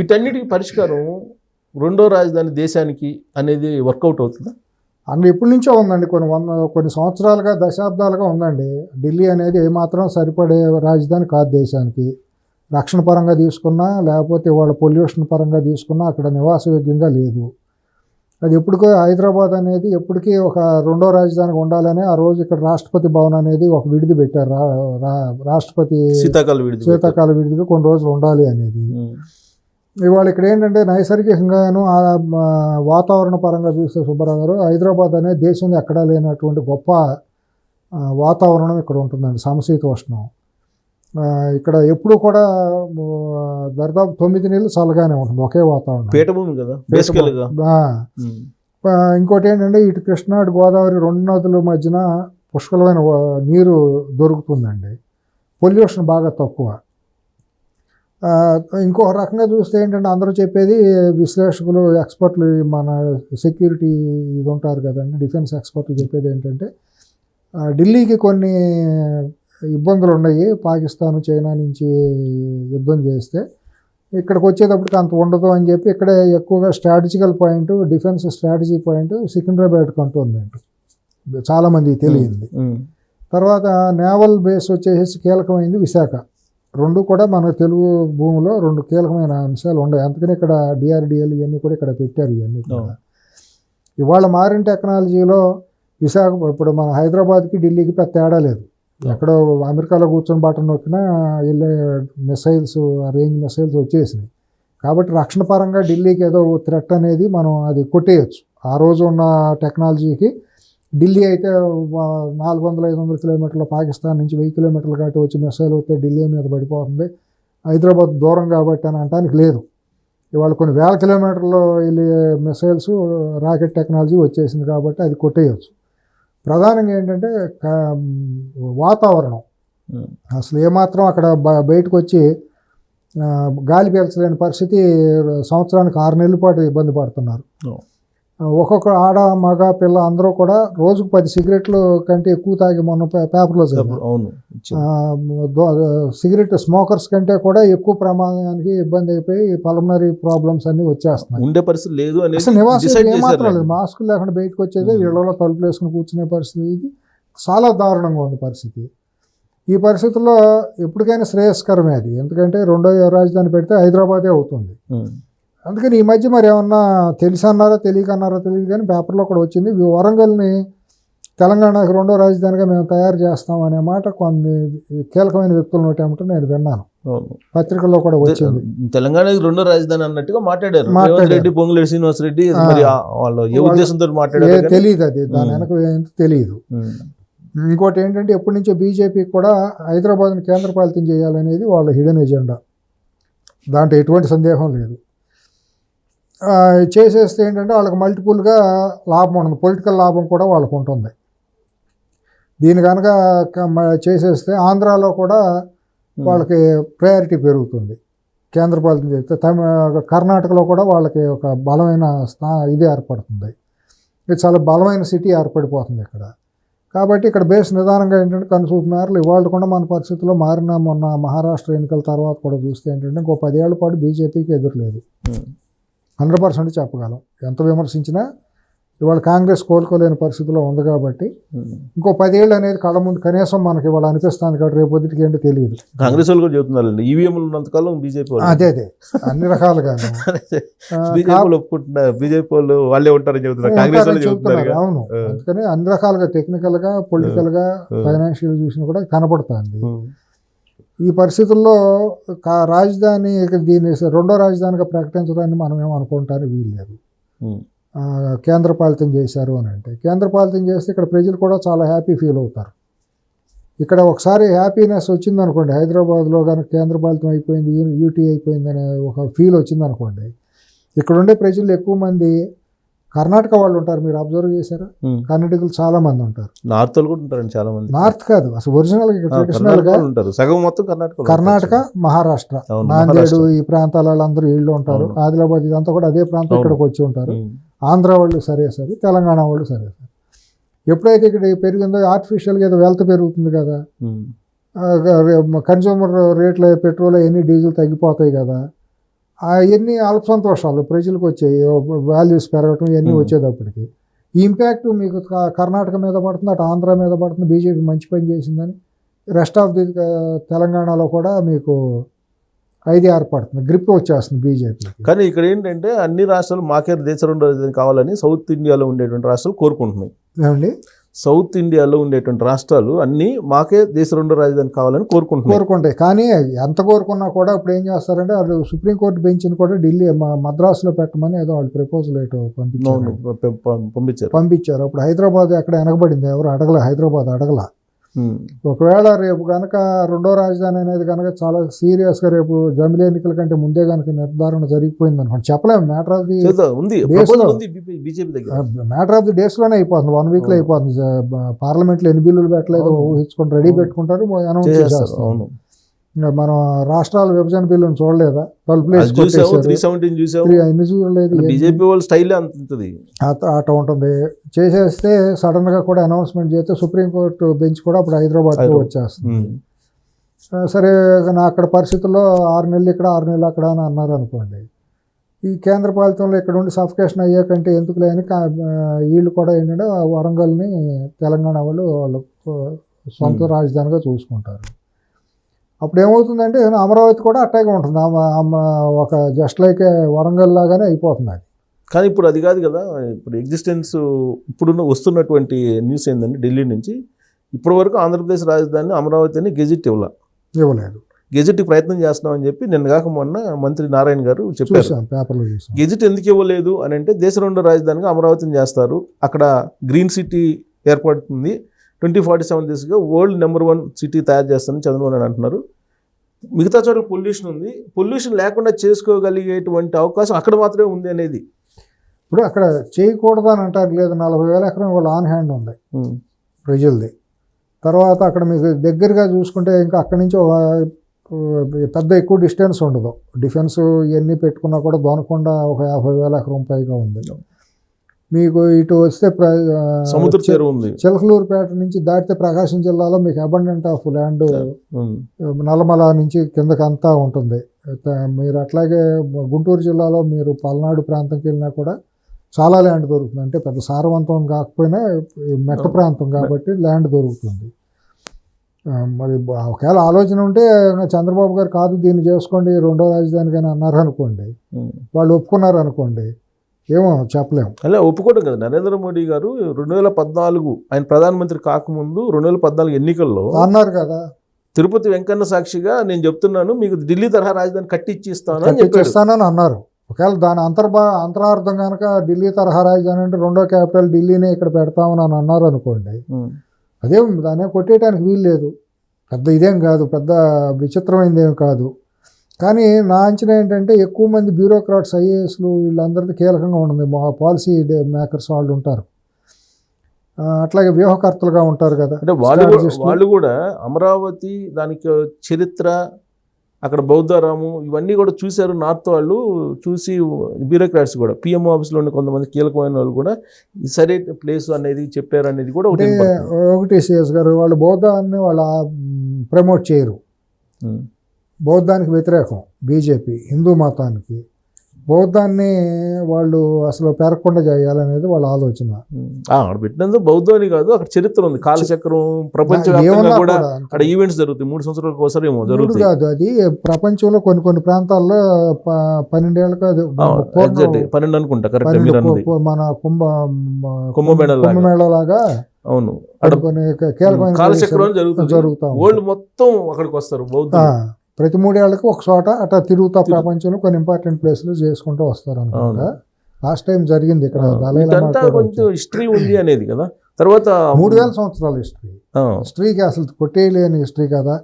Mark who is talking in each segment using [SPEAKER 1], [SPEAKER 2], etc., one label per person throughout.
[SPEAKER 1] వీటన్నిటికీ పరిష్కారం రెండో రాజధాని దేశానికి అనేది వర్కౌట్ అవుతుందా?
[SPEAKER 2] అన్ని ఎప్పటి నుంచో ఉందండి. కొన్ని వంద కొన్ని సంవత్సరాలుగా దశాబ్దాలుగా ఉందండి. ఢిల్లీ అనేది ఏమాత్రం సరిపడే రాజధాని కాదు దేశానికి. రక్షణ పరంగా తీసుకున్నా లేకపోతే వాళ్ళ పొల్యూషన్ పరంగా తీసుకున్నా అక్కడ నివాసయోగ్యంగా లేదు. అది ఎప్పటికో హైదరాబాద్ అనేది ఎప్పటికీ ఒక రెండో రాజధానిగా ఉండాలని ఆ రోజు ఇక్కడ రాష్ట్రపతి భవన్ అనేది ఒక విడిది పెట్టారు. రా- రా- రాష్ట్రపతి
[SPEAKER 1] శీతాకాల విడిది
[SPEAKER 2] శీతాకాల విడిదిగా కొన్ని రోజులు ఉండాలి అనేది. ఇవాళ ఇక్కడ ఏంటంటే నైసర్గికంగాను వాతావరణ పరంగా చూస్తే సుబ్బారావు గారు హైదరాబాద్ అనేది దేశంలో ఎక్కడా లేనటువంటి గొప్ప వాతావరణం ఇక్కడ ఉంటుందండి సమశీతోష్ణం. ఇక్కడ ఎప్పుడు కూడా దాదాపు తొమ్మిది నెలలు చల్లగానే ఉంటుంది ఒకే వాతావరణం.
[SPEAKER 1] పీఠభూమి కదా?
[SPEAKER 2] ఇంకోటి ఏంటంటే ఇటు కృష్ణా అటు గోదావరి రెండు నదుల మధ్యన పుష్కలమైన నీరు దొరుకుతుందండి. పొల్యూషన్ బాగా తక్కువ. ఆ, ఇంకో రకంగా చూస్తే ఏంటంటే అందరూ చెప్పేది విశ్లేషకులు ఎక్స్పర్ట్లు మన సెక్యూరిటీ ఇది ఉంటారు కదండి డిఫెన్స్ ఎక్స్పర్ట్లు చెప్పేది ఏంటంటే ఢిల్లీకి కొన్ని ఇబ్బందులు ఉన్నాయి పాకిస్తాన్ చైనా నుంచి యుద్ధం చేస్తే ఇక్కడికి వచ్చేటప్పటికి అంత ఉండదు అని చెప్పి ఇక్కడే ఎక్కువగా strategical point defence strategy point Secunderabad cantonment. చాలామందికి తెలియంది. తర్వాత నేవల్ బేస్ వచ్చేసి కీలకమైంది విశాఖ. రెండు కూడా మన తెలుగు భూమిలో రెండు కీలకమైన అంశాలు ఉన్నాయి అందుకని ఇక్కడ డిఆర్డిఎల్ ఇవన్నీ కూడా ఇక్కడ పెట్టారు ఇవన్నీ కూడా. ఇవాళ మారిన టెక్నాలజీలో విశాఖ ఇప్పుడు మన హైదరాబాద్కి ఢిల్లీకి పెద్ద తేడా లేదు. ఎక్కడో అమెరికాలో కూర్చొని బటన్ నొక్కినా వెళ్ళే మిసైల్స్ రేంజ్ మిసైల్స్ వచ్చేసినాయి. కాబట్టి రక్షణ పరంగా ఢిల్లీకి ఏదో థ్రెట్ అనేది మనం అది కొట్టేయచ్చు. ఆ రోజు ఉన్న టెక్నాలజీకి ఢిల్లీ అయితే నాలుగు వందల ఐదు వందల కిలోమీటర్ల పాకిస్తాన్ నుంచి వెయ్యి కిలోమీటర్ల కాబట్టి వచ్చి మిసైల్ వస్తే ఢిల్లీ మీద పడిపోతుంది. హైదరాబాద్ దూరం కాబట్టి అని అనడానికి లేదు. ఇవాళ కొన్ని వేల కిలోమీటర్లు వెళ్ళే మిసైల్స్ రాకెట్ టెక్నాలజీ వచ్చేసింది కాబట్టి అది కొట్టేయచ్చు. ప్రధానంగా ఏంటంటే వాతావరణం. అసలు ఏమాత్రం అక్కడ బ- బయటకు వచ్చి గాలి పీల్చలేని పరిస్థితి సంవత్సరానికి ఆరు నెలల పాటు ఇబ్బంది పడుతున్నారు. ఒక్కొక్క ఆడ మగ పిల్ల అందరూ కూడా రోజుకు పది సిగరెట్లు కంటే ఎక్కువ తాగి మొన్న పేపర్లో.
[SPEAKER 1] అవును.
[SPEAKER 2] సిగరెట్ స్మోకర్స్ కంటే కూడా ఎక్కువ ప్రమాదానికి ఇబ్బంది అయిపోయి పల్మనరీ ప్రాబ్లమ్స్ అన్నీ వచ్చేస్తున్నాయి.
[SPEAKER 1] ఉండే పరిస్థితి లేదు
[SPEAKER 2] అసలు నివాసం ఏమాత్రం లేదు. మాస్కులు లేకుండా బయటకు వచ్చేది. ఇళ్ళలో తలుపులు వేసుకుని కూర్చునే పరిస్థితి ఇది. చాలా దారుణంగా ఉంది పరిస్థితి. ఈ పరిస్థితుల్లో ఎప్పటికైనా శ్రేయస్కరమే అది. ఎందుకంటే రెండో రాజధాని పెడితే హైదరాబాదే అవుతుంది. అందుకని ఈ మధ్య మరి ఏమన్నా తెలిసి అన్నారో తెలియక అన్నారో తెలియదు కానీ పేపర్లో కూడా వచ్చింది వరంగల్ని తెలంగాణకు రెండో రాజధానిగా మేము తయారు చేస్తాం అనే మాట కొన్ని కీలకమైన వ్యక్తుల నోటి ఏమిటో నేను విన్నాను. పత్రికల్లో కూడా వచ్చింది
[SPEAKER 1] తెలంగాణకి రెండో రాజధాని అన్నట్టుగా మాట్లాడారు
[SPEAKER 2] మాట్లాడారు.
[SPEAKER 1] రేవంత్ రెడ్డి పొంగులేటి శ్రీనివాస్ రెడ్డి
[SPEAKER 2] ఆ.
[SPEAKER 1] మరి ఆ- వాళ్ళు ఏ ఉద్దేశంతో మాట్లాడారు
[SPEAKER 2] తెలియదు అది దాని. వెనక ఏంటో తెలియదు. ఇంకోటి ఏంటంటే ఎప్పటి నుంచో బీజేపీ కూడా హైదరాబాద్ని కేంద్రపాలితం చేయాలనేది వాళ్ళ హిడెన్ ఎజెండా దాంట్లో ఎటువంటి సందేహం లేదు చేసేస్తే ఏంటంటే వాళ్ళకి మల్టిపుల్గా లాభం ఉంటుంది పొలిటికల్ లాభం కూడా వాళ్ళకు ఉంటుంది. దీని కనుక చేసేస్తే ఆంధ్రాలో కూడా వాళ్ళకి ప్రయారిటీ పెరుగుతుంది. కేంద్రపాలితం చేస్తే తమిళ కర్ణాటకలో కూడా వాళ్ళకి ఒక బలమైన స్థా ఇది ఏర్పడుతుంది. ఇది చాలా బలమైన సిటీ ఏర్పడిపోతుంది ఇక్కడ. కాబట్టి ఇక్కడ బేస్ నిదానంగా ఏంటంటే కనుసూపు మేరలు ఇవాళ కూడా మన పరిస్థితుల్లో మారిన మొన్న మహారాష్ట్ర ఎన్నికల తర్వాత కూడా చూస్తే ఏంటంటే ఇంకో పదేళ్ళ పాటు బీజేపీకి ఎదురులేదు. హండ్రెడ్ పర్సెంట్ చెప్పగలం. ఎంత విమర్శించినా ఇవాళ కాంగ్రెస్ కోలుకోలేని పరిస్థితిలో ఉంది కాబట్టి. ఇంకో పదేళ్ళు అనేది కళ్ళ ముందు కనీసం మనకి ఇవాళ అనిపిస్తుంది కాబట్టి రేపు పొద్దుటికి ఏంటో తెలియదు.
[SPEAKER 1] కాంగ్రెస్ వాళ్ళు కూడా చెబుతున్నారండి. ఈవీఎంలు ఉన్నంతకాలం బీజేపీ వాళ్ళు.
[SPEAKER 2] అదే అదే. అన్ని కా-
[SPEAKER 1] వాళ్ళు ఒప్పుకుంటున్నారు బీజేపీ వాళ్ళు వాళ్ళే ఉంటారని చెబుతున్నారు.
[SPEAKER 2] ఉంటారని
[SPEAKER 1] కాంగ్రెస్ వాళ్ళు చెబుతున్నారు.
[SPEAKER 2] అవును. అందుకని అన్ని రకాలుగా టెక్నికల్గా పొలిటికల్గా
[SPEAKER 1] ఆ.
[SPEAKER 2] ఫైనాన్షియల్ చూసినా కూడా కనపడుతుంది. ఈ పరిస్థితుల్లో కా- రాజధాని దీన్ని రెండో రాజధానిగా ప్రకటించడాన్ని మనం ఏమనుకుంటానికి వీలు లేదు
[SPEAKER 1] ఉమ్.
[SPEAKER 2] ఆ, కేంద్రపాలితం చేశారు అని అంటే కేంద్రపాలితం చేస్తే ఇక్కడ ప్రజలు కూడా చాలా హ్యాపీ ఫీల్ అవుతారు ఇక్కడ ఒకసారి హ్యాపీనెస్ వచ్చింది అనుకోండి హైదరాబాద్లో కనుక కేంద్రపాలితం అయిపోయింది యూటీ అయిపోయింది అనే ఒక ఫీల్ వచ్చింది అనుకోండి ఇక్కడ ఉండే ప్రజలు ఎక్కువ మంది కర్ణాటక వాళ్ళు ఉంటారు మీరు అబ్జర్వ్ చేశారా. కర్ణాటకలు చాలా మంది ఉంటారు
[SPEAKER 1] నార్త్ కూడా ఉంటారండి చాలా మంది
[SPEAKER 2] నార్త్ కాదు అసలు ఒరిజినల్ ట్రెడిషనల్
[SPEAKER 1] కర్ణాటక
[SPEAKER 2] గా
[SPEAKER 1] ఉంటారు సగం మొత్తం కర్ణాటక
[SPEAKER 2] కర్ణాటక. మహారాష్ట్ర నాందేడు. ఈ ప్రాంతాల వాళ్ళందరూ వీళ్ళు ఉంటారు. ఆదిలాబాద్ ఇదంతా కూడా అదే ప్రాంతం. ఇక్కడికి వచ్చి ఉంటారు. ఆంధ్ర వాళ్ళు సరే సరే తెలంగాణ వాళ్ళు సరే సరే ఎప్పుడైతే ఇక్కడ పెరిగిందో ఆర్టిఫిషియల్గా ఏదో వెల్త్ పెరుగుతుంది కదా. కన్జ్యూమర్ రేట్ల పెట్రోల్ ఎన్ని డీజిల్ తగ్గిపోతాయి కదా అవన్నీ అల్ప సంతోషాలు ప్రజలకు వచ్చాయి వాల్యూస్ పెరగటం ఇవన్నీ. వచ్చేటప్పటికి. ఈ ఇంపాక్ట్ మీకు కర్ణాటక మీద పడుతుంది అటు ఆంధ్ర మీద పడుతుంది బీజేపీ మంచి పని చేసిందని రెస్ట్ ఆఫ్ ది తెలంగాణలో కూడా మీకు ఐదు ఏర్పడుతుంది గ్రిప్ వచ్చేస్తుంది బీజేపీకి.
[SPEAKER 1] కానీ ఇక్కడ ఏంటంటే అన్ని రాష్ట్రాలు మాకే దేశ రెండో కావాలని సౌత్ ఇండియాలో ఉండేటువంటి రాష్ట్రాలు కోరుకుంటున్నాయి.
[SPEAKER 2] ఏమండి?
[SPEAKER 1] సౌత్ ఇండియాలో ఉండేటువంటి రాష్ట్రాలు అన్ని మాకే దేశ రెండో రాజధాని కావాలని కోరుకుంటున్నాయి.
[SPEAKER 2] కోరుకుంటాయి. కానీ ఎంత కోరుకున్నా కూడా ఇప్పుడు ఏం చేస్తారంటే వాళ్ళు సుప్రీంకోర్టు బెంచ్ని కూడా ఢిల్లీ మద్రాసులో పెట్టమని ఏదో వాళ్ళు ప్రపోజల్ ఏటో పంపించారు.
[SPEAKER 1] పంపించారు.
[SPEAKER 2] పంపించారు. అప్పుడు హైదరాబాద్ ఎక్కడ వెనకబడింది? ఎవరు అడగల? హైదరాబాద్ అడగల. ఒకవేళ రేపు కనుక రెండో రాజధాని అనేది కనుక చాలా సీరియస్గా రేపు జమిలీ ఎన్నికల కంటే ముందే కనుక నిర్ధారణ జరిగిపోయింది అనుకోండి. చెప్పలేము. Matter of the matter of the డేస్లోనే అయిపోతుంది. వన్ వీక్లో. అయిపోతుంది. పార్లమెంట్లో ఎన్ని బిల్లులు పెట్టలేదు. ఊహించుకొని రెడీ. పెట్టుకుంటారు అనౌన్స్ చేస్తారు ఇంకా మనం రాష్ట్రాల విభజన బిల్లును చూడలేదా? చూడలేదు.
[SPEAKER 1] బీజేపీ వాళ్ళ స్టైల్ ఉంటుంది.
[SPEAKER 2] అట- ఉంటుంది. చేసేస్తే సడన్గా కూడా అనౌన్స్మెంట్ చేస్తే సుప్రీంకోర్టు బెంచ్ కూడా అప్పుడు
[SPEAKER 1] హైదరాబాద్.
[SPEAKER 2] వచ్చేస్తుంది. సరే నా అక్కడ పరిస్థితుల్లో ఆరు నెలలు ఇక్కడ ఆరు నెలలు అక్కడ అని అన్నారు అనుకోండి. ఈ కేంద్ర పాలితంలో ఇక్కడ ఉండి సఫికేషన్ అయ్యాకంటే ఎందుకు లేని వీళ్ళు కూడా ఏంటంటే వరంగల్ని తెలంగాణ వాళ్ళు వాళ్ళు సొంత. రాజధానిగా చూసుకుంటారు. అప్పుడు ఏమవుతుందంటే అమరావతి కూడా అట్టాగే ఉంటుంది. ఒక జస్ట్ లైక్ వరంగల్ లాగానే అయిపోతుంది అది.
[SPEAKER 1] కానీ ఇప్పుడు అది కాదు కదా ఇప్పుడు ఎగ్జిస్టెన్స్ ఇప్పుడున్న వస్తున్నటువంటి న్యూస్ ఏంటంటే ఢిల్లీ నుంచి ఇప్పటి వరకు ఆంధ్రప్రదేశ్ రాజధాని అమరావతిని గెజిట్ ఇవ్వాల.
[SPEAKER 2] ఇవ్వలేదు.
[SPEAKER 1] గెజిట్ ప్రయత్నం చేస్తున్నామని చెప్పి నిన్న కాక మొన్న మంత్రి నారాయణ గారు చెప్పారు.
[SPEAKER 2] పేపర్లో
[SPEAKER 1] గెజిట్ ఎందుకు ఇవ్వలేదు అని అంటే దేశ రెండో రాజధానిగా అమరావతిని చేస్తారు. అక్కడ గ్రీన్ సిటీ ఏర్పడుతుంది. ట్వంటీ ఫార్టీ సెవెన్ దిశగా వరల్డ్ నెంబర్ వన్ సిటీ తయారు చేస్తారని చంద్రబాబు నాయుడు అంటున్నారు. మిగతా చోట్ల పొల్యూషన్ ఉంది. పొల్యూషన్ లేకుండా చేసుకోగలిగేటువంటి అవకాశం అక్కడ మాత్రమే ఉంది అనేది.
[SPEAKER 2] ఇప్పుడు అక్కడ చేయకూడదు అని అంటారు లేదు. నలభై వేల ఎకరం వాళ్ళు ఆన్ హ్యాండ్ ఉంది ప్రజలది. తర్వాత అక్కడ మీకు దగ్గరగా చూసుకుంటే ఇంకా అక్కడి నుంచి పెద్ద ఎక్కువ డిస్టెన్స్ ఉండదు. డిఫెన్స్ ఇవన్నీ పెట్టుకున్నా కూడా దొనకుండా ఒక యాభై వేల ఎకరం పైగా ఉంది. మీకు ఇటు వస్తే
[SPEAKER 1] సముద్ర తీరం ఉంది.
[SPEAKER 2] చిలకలూరుపేట నుంచి దాటితే ప్రకాశం జిల్లాలో మీకు అబండెంట్ ఆఫ్ ల్యాండ్ నల్లమల నుంచి కిందకి అంతా ఉంటుంది. మీరు అట్లాగే గుంటూరు జిల్లాలో మీరు పల్నాడు ప్రాంతంకి వెళ్ళినా కూడా చాలా ల్యాండ్ దొరుకుతుంది. అంటే పెద్ద సారవంతం కాకపోయినా మెట్ట ప్రాంతం కాబట్టి ల్యాండ్ దొరుకుతుంది. మరి ఒకవేళ ఆలోచన ఉంటే చంద్రబాబు గారు కాదు దీన్ని చేసుకోండి రెండో రాజధాని కానీ అన్నారు అనుకోండి
[SPEAKER 1] ఉమ్.
[SPEAKER 2] వాళ్ళు ఒప్పుకున్నారు అనుకోండి ఏమో చెప్పలేము
[SPEAKER 1] అలా ఒప్పుకోవడం కదా. నరేంద్ర మోడీ గారు రెండు వేల పద్నాలుగు ఆయన ప్రధానమంత్రి కాకముందు రెండు వేల పద్నాలుగు ఎన్నికల్లో
[SPEAKER 2] అన్నారు కదా.
[SPEAKER 1] తిరుపతి వెంకన్న సాక్షిగా నేను చెప్తున్నాను మీకు ఢిల్లీ తరహా రాజధాని కట్టించి ఇస్తాను అని చెప్పాడు
[SPEAKER 2] కట్టించేస్తానని అన్నారు. ఒకవేళ దాని అంతర్భా అంతరార్థం కనుక ఢిల్లీ తరహా రాజధాని అంటే రెండో క్యాపిటల్ ఢిల్లీనే ఇక్కడ పెడతామని అని అన్నారు అనుకోండి. అదేం దాన్ని కొట్టేయడానికి వీలు లేదు పెద్ద ఇదేం కాదు పెద్ద విచిత్రమైనది ఏం కాదు. కానీ నా అంచనా ఏంటంటే ఎక్కువ మంది బ్యూరోక్రాట్స్ ఐఏఎస్లు వీళ్ళందరిది కీలకంగా ఉంటుంది. మా పాలసీ మేకర్స్ వాళ్ళు ఉంటారు. అట్లాగే వ్యూహకర్తలుగా ఉంటారు కదా.
[SPEAKER 1] అంటే వాళ్ళు. వాళ్ళు కూడా అమరావతి దానికి చరిత్ర అక్కడ బౌద్ధరాము ఇవన్నీ కూడా చూశారు నార్త్ వాళ్ళు. చూసి బ్యూరోక్రాట్స్ కూడా పిఎం ఆఫీస్లో ఉన్న కొంతమంది కీలకమైన వాళ్ళు కూడా ఈ సరైన ప్లేస్ అనేది చెప్పారు అనేది కూడా ఒకటి.
[SPEAKER 2] ఒకటి సిఎస్ గారు వాళ్ళు బౌద్ధాన్ని వాళ్ళు ప్రమోట్ చేయరు. బౌద్ధానికి వ్యతిరేకం బీజేపీ హిందూ మతానికి. బౌద్ధాన్ని వాళ్ళు అసలు పెరగకుండా చేయాలనేది వాళ్ళ ఆలోచన.
[SPEAKER 1] అక్కడ పెట్టినందుకు బౌద్ధం అని కాదు అక్కడ చరిత్ర ఉంది. కాలచక్రం ప్రపంచవ్యాప్తంగా
[SPEAKER 2] ఏమన్నా
[SPEAKER 1] కూడా
[SPEAKER 2] కూడా
[SPEAKER 1] అక్కడ ఈవెంట్స్ జరుగుతాయి. మూడు సంవత్సరాలకు ఒకసారి ఏమో
[SPEAKER 2] మూడు
[SPEAKER 1] జరుగుతాయి.
[SPEAKER 2] కాదు అది ప్రపంచంలో కొన్ని కొన్ని ప్రాంతాల్లో పన్నెండేళ్ళకు
[SPEAKER 1] పన్నెండు అనుకుంటా కరెక్ట్ మీరు అన్నది.
[SPEAKER 2] మన కుంభ
[SPEAKER 1] కుంభమేళ లాగా.
[SPEAKER 2] కుంభమేళ లాగా
[SPEAKER 1] అవును. అక్కడ
[SPEAKER 2] కొన్ని కీలకమైన
[SPEAKER 1] కాలచక్రం జరుగుతుంది.
[SPEAKER 2] జరుగుతా.
[SPEAKER 1] వరల్డ్ మొత్తం అక్కడికి వస్తారు
[SPEAKER 2] ఆ,
[SPEAKER 1] బౌద్ధులు
[SPEAKER 2] ప్రతి మూడేళ్ళకు ఒక చోట అట్లా తిరుగుతా
[SPEAKER 1] తిరుగు-
[SPEAKER 2] ప్రపంచంలో కొన్ని ఇంపార్టెంట్ ప్లేస్లు చేసుకుంటూ వస్తారు అనుకుంటా
[SPEAKER 1] అవును.
[SPEAKER 2] లాస్ట్ టైం జరిగింది ఇక్కడ
[SPEAKER 1] కొంచెం. హిస్టరీ ఉంది అనేది కదా? తర్వాత
[SPEAKER 2] మూడు వేల సంవత్సరాల హిస్టరీ. హిస్టరీకి అసలు కొట్టేయలేని హిస్టరీ కదా.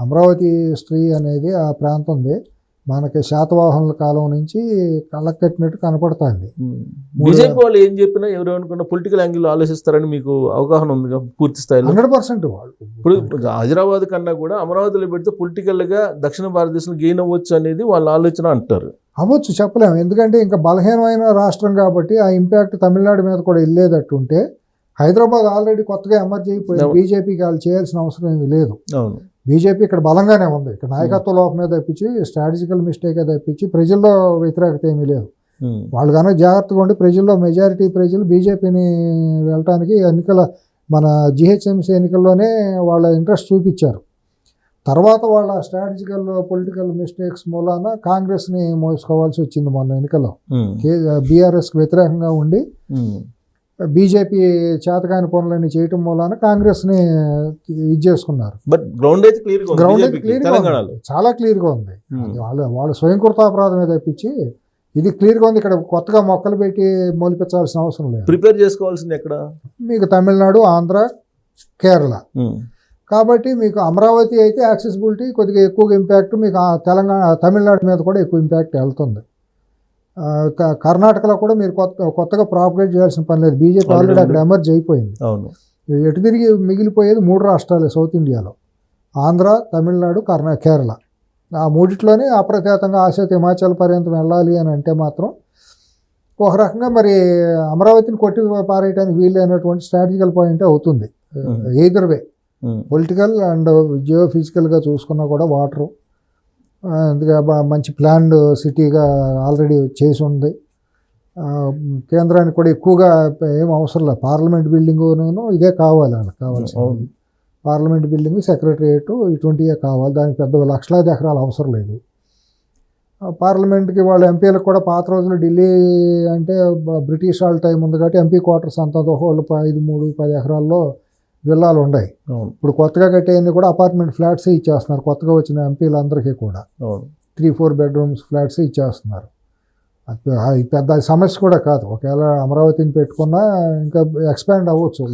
[SPEAKER 2] అమరావతి హిస్టరీ అనేది ఆ ప్రాంతంది. మనకి శాతవాహనుల కాలం నుంచి కళ్ళకు కట్టినట్టు కనపడుతుంది.
[SPEAKER 1] బీజేపీ వాళ్ళు ఏం చెప్పినా ఎవరు అనుకున్నా పొలిటికల్ యాంగిల్ ఆలోచిస్తారని మీకు అవగాహన ఉంది పూర్తి స్థాయిలో?
[SPEAKER 2] హండ్రెడ్ పర్సెంట్ వాళ్ళు.
[SPEAKER 1] ఇప్పుడు హైదరాబాద్ కన్నా కూడా అమరావతిలో పెడితే పొలిటికల్గా దక్షిణ భారతదేశంలో గెయిన్ అవ్వచ్చు అనేది వాళ్ళ ఆలోచన అంటారు.
[SPEAKER 2] అవ్వచ్చు చెప్పలేము. ఎందుకంటే ఇంకా బలహీనమైన రాష్ట్రం కాబట్టి ఆ ఇంపాక్ట్ తమిళనాడు మీద కూడా వెళ్ళేటట్టు ఉంటే హైదరాబాద్ ఆల్రెడీ కొత్తగా ఎమర్జ్ అయిపోయింది. బీజేపీకి వాళ్ళు చేయాల్సిన అవసరం ఏమీ లేదు.
[SPEAKER 1] అవును.
[SPEAKER 2] బీజేపీ ఇక్కడ బలంగానే ఉంది. ఇక్కడ నాయకత్వ లోపం మీద తప్పించి స్ట్రాటజికల్ మిస్టేక్ తప్పించి ప్రజల్లో వ్యతిరేకత ఏమీ లేదు. వాళ్ళు కనుక జాగ్రత్తగా ఉండి ప్రజల్లో మెజారిటీ ప్రజలు బీజేపీని వెళ్ళటానికి ఎన్నికల మన జిహెచ్ఎంసీ ఎన్నికల్లోనే వాళ్ళ ఇంట్రెస్ట్ చూపించారు. తర్వాత వాళ్ళ స్ట్రాటజికల్ పొలిటికల్ మిస్టేక్స్ మూలాన కాంగ్రెస్ని మోసుకోవాల్సి వచ్చింది మొన్న ఎన్నికల్లో. బీఆర్ఎస్కి వ్యతిరేకంగా ఉండి బీజేపీ చేతకాని పనులన్నీ చేయటం మూలాన కాంగ్రెస్ని ఇది చేసుకున్నారు.
[SPEAKER 1] బట్ గ్రౌండ్ అయితే క్లియర్
[SPEAKER 2] గ్రౌండ్ అయితే చాలా క్లియర్గా ఉంది. అది వాళ్ళ వాళ్ళ స్వయంకృతాపరాధమే తప్పించి ఇది క్లియర్గా ఉంది. ఇక్కడ కొత్తగా మొక్కలు పెట్టి మొలిపించాల్సిన అవసరం లేదు.
[SPEAKER 1] ప్రిపేర్ చేసుకోవాల్సింది ఎక్కడ?
[SPEAKER 2] మీకు తమిళనాడు ఆంధ్ర కేరళ.
[SPEAKER 1] ఉమ్,
[SPEAKER 2] కాబట్టి మీకు అమరావతి అయితే యాక్సెసిబిలిటీ కొద్దిగా ఎక్కువగా ఇంపాక్ట్ మీకు తెలంగాణ తమిళనాడు మీద కూడా ఎక్కువ ఇంపాక్ట్ వెళ్తుంది. కర్ణాటకలో కూడా మీరు కొత్త కొత్తగా ప్రాపగేట్ చేయాల్సిన పని లేదు. బీజేపీ ఆల్రెడీ అక్కడ ఎమర్జ్ అయిపోయింది.
[SPEAKER 1] అవును.
[SPEAKER 2] ఎటు తిరిగి మిగిలిపోయేది మూడు రాష్ట్రాలే సౌత్ ఇండియాలో ఆంధ్ర తమిళనాడు కర్ణా కేరళ. ఆ మూడిట్లోనే అప్రత్యేతంగా ఆసేత హిమాచల్ పర్యంతం వెళ్ళాలి అని అంటే మాత్రం ఒక రకంగా మరి అమరావతిని కొట్టి పారేయడానికి వీలైనటువంటి స్ట్రాటజికల్ పాయింట్ అవుతుంది. ఎయిదర్ వే పొలిటికల్ అండ్ జియో ఫిజికల్గా చూసుకున్నా కూడా వాటరు మంచి ప్లాన్డ్ సిటీగా ఆల్రెడీ చేసి ఉంది. కేంద్రానికి కూడా ఎక్కువగా ఏం అవసరం లేదు. పార్లమెంట్ బిల్డింగ్ను ఇదే కావాలి వాళ్ళకి కావాల్సింది. పార్లమెంట్ బిల్డింగ్ సెక్రటరియట్ ఇటువంటివే కావాలి. దానికి పెద్ద లక్షలాది ఎకరాలు అవసరం లేదు. పార్లమెంట్కి వాళ్ళ ఎంపీలకు కూడా పాత రోజులు ఢిల్లీ అంటే బ్రిటిష్ వాళ్ళ టైం ఉంది కాబట్టి ఎంపీ క్వార్టర్స్ అంతా వాళ్ళు ఐదు మూడు పది ఎకరాల్లో విల్లాలు ఉన్నాయి ఇప్పుడు కొత్తగా కట్టేయన్ని కూడా అపార్ట్మెంట్ ఫ్లాట్స్ ఇచ్చేస్తున్నారు. కొత్తగా వచ్చిన ఎంపీలందరికీ కూడా. త్రీ ఫోర్ బెడ్రూమ్స్ ఫ్లాట్స్ ఇచ్చేస్తున్నారు. అది పెద్ద సమస్య కూడా కాదు. ఒకవేళ అమరావతిని పెట్టుకున్నా ఇంకా ఎక్స్పాండ్ అవ్వచ్చు.